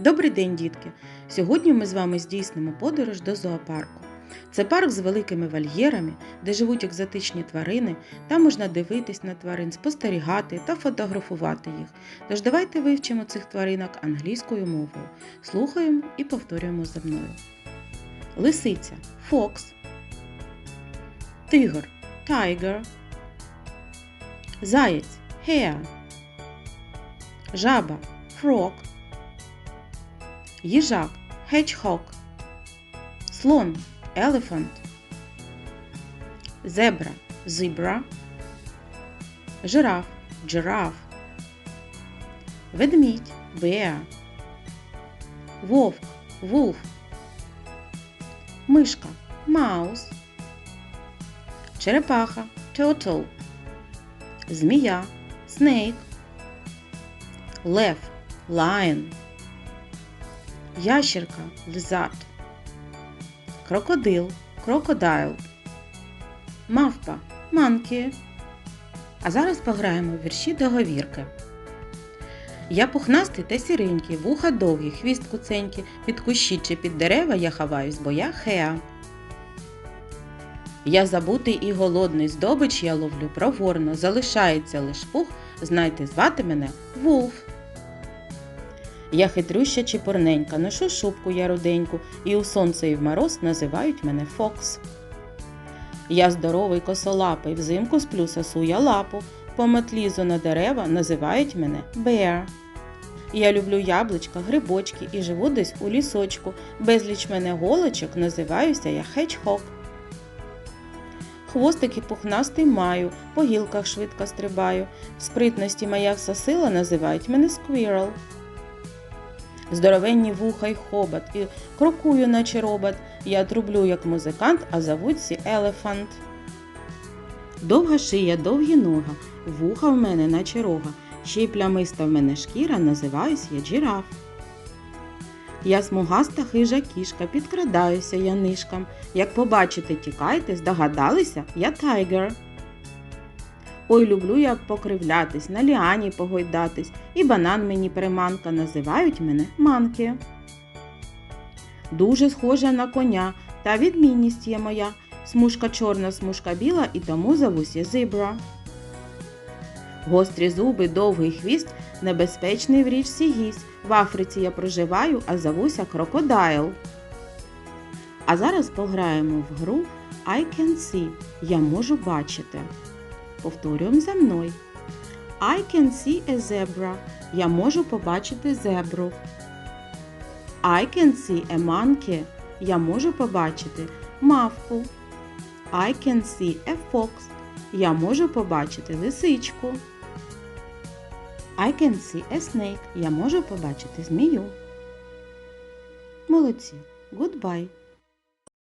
Добрий день, дітки! Сьогодні ми з вами здійснимо подорож до зоопарку. Це парк з великими вольєрами, де живуть екзотичні тварини. Там можна дивитись на тварин, спостерігати та фотографувати їх. Тож давайте вивчимо цих тваринок англійською мовою. Слухаємо і повторюємо за мною. Лисиця фокс. Тигр tiger. Заєць hare. Жаба frog. Їжак hedgehog. Слон elephant. Зебра zebra. Жираф giraffe. Ведмідь bear. Вовк wolf. Мишка mouse. Черепаха turtle. Змія snake. Лев lion. Ящерка lizard. Крокодил crocodile. Мавпа monkey. А зараз пограємо в вірші договірки. Я пухнастий та сіренький, вуха довгі, хвіст куценький, під кущі чи під дерева я ховаюсь, бо я хеа. Я забутий і голодний, здобич я ловлю проворно, залишається лиш пух, знайте, звати мене Вулф. Я хитрюща чепурненька, ношу шубку я руденьку, і у сонце і в мороз називають мене Фокс. Я здоровий косолапий, взимку сплю сосу я лапу, по метлізу на дерева називають мене Bear. Я люблю яблучка, грибочки і живу десь у лісочку. Безліч мене голочок називаюся я Hedgehog. Хвостики пухнастий маю, по гілках швидко стрибаю. В спритності моя вся сила називають мене Squirrel. Здоровенні вуха й хобот, і крокую, наче робот. Я трублю, як музикант, а зовуться Елефант. Довга шия, довгі нога, вуха в мене, наче рога. Ще й плямиста в мене шкіра, називаюсь я джираф. Я смугаста хижа кішка, підкрадаюся я нишкам. Як побачите, тікайте, здогадалися, я тайгер. Ой, люблю я покривлятись, на ліані погойдатись, і банан мені приманка, називають мене манки. Дуже схожа на коня, та відмінність є моя. Смужка чорна, смужка біла, і тому зовусь я зебра. Гострі зуби, довгий хвіст, небезпечний в річці гість. В Африці я проживаю, а зовуся крокодайл. А зараз пограємо в гру I can see. Я можу бачити. Повторюємо за мною. I can see a zebra. Я можу побачити зебру. I can see a monkey. Я можу побачити мавку. I can see a fox. Я можу побачити лисичку. I can see a snake. Я можу побачити змію. Молодці. Goodbye.